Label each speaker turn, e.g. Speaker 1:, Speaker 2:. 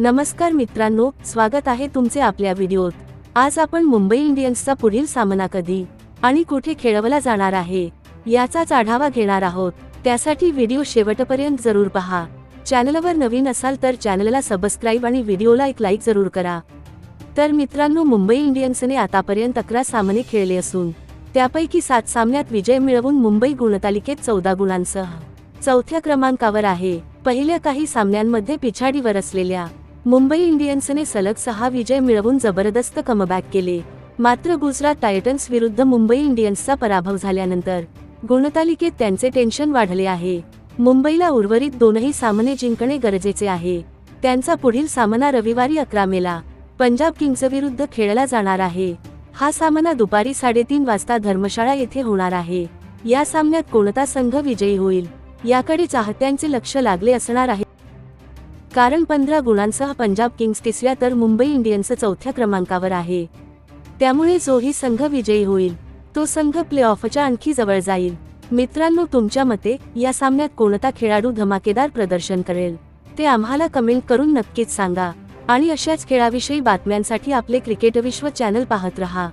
Speaker 1: नमस्कार मित्रांनो स्वागत आहे तुमचे आपल्या व्हिडिओत. आज आपण मुंबई इंडियन्सचा पुढील सामना कधी आणि कुठे खेळवला जाणार आहे याचाच आढावा घेणार आहोत. त्यासाठी व्हिडिओ शेवटपर्यंत जरूर पहा. चॅनलवर नवीन असाल तर चॅनलला सबस्क्राईब आणि व्हिडिओला एक लाईक जरूर करा. तर मित्रांनो मुंबई इंडियन्सने आतापर्यंत अकरा सामने खेळले असून त्यापैकी सात सामन्यात विजय मिळवून मुंबई गुणतालिकेत चौदा गुणांसह चौथ्या क्रमांकावर आहे. पहिल्या काही सामन्यांमध्ये पिछाडीवर असलेल्या मुंबई इंडियन्सने सलग सहा विजय मिळवून जबरदस्त कमबॅक केले. मात्र गुजरात टायटन्स विरुद्ध मुंबई इंडियन्सचा पराभव झाल्यानंतर गुणतालिकेत त्यांचे टेन्शन वाढले आहे. मुंबईला उर्वरित दोनही सामने जिंकणे गरजेचे आहे. त्यांचा पुढील सामना रविवारी अकरा मेला. पंजाब किंग्ज विरुद्ध खेळला जाणार आहे. हा सामना दुपारी साडेतीन वाजता धर्मशाळा येथे होणार आहे. या सामन्यात कोणता संघ विजयी होईल? याकडे चाहत्यांचे लक्ष लागले असणार आहे. कारण पंधरा गुणांसह पंजाब किंग्स तिसऱ्या तर मुंबई इंडियन्स चौथ्या क्रमांकावर आहे. त्यामुळे जोही संघ विजयी होईल तो संघ प्लेऑफच्या आणखी जवळ जाईल. मित्रांनो तुमच्या मते या सामन्यात कोणता खेळाडू धमाकेदार प्रदर्शन करेल ते आम्हाला कमेंट करून नक्कीच सांगा. आणि अशाच खेळाविषयी बातम्यांसाठी आपले क्रिकेट विश्व चॅनल पाहत रहा.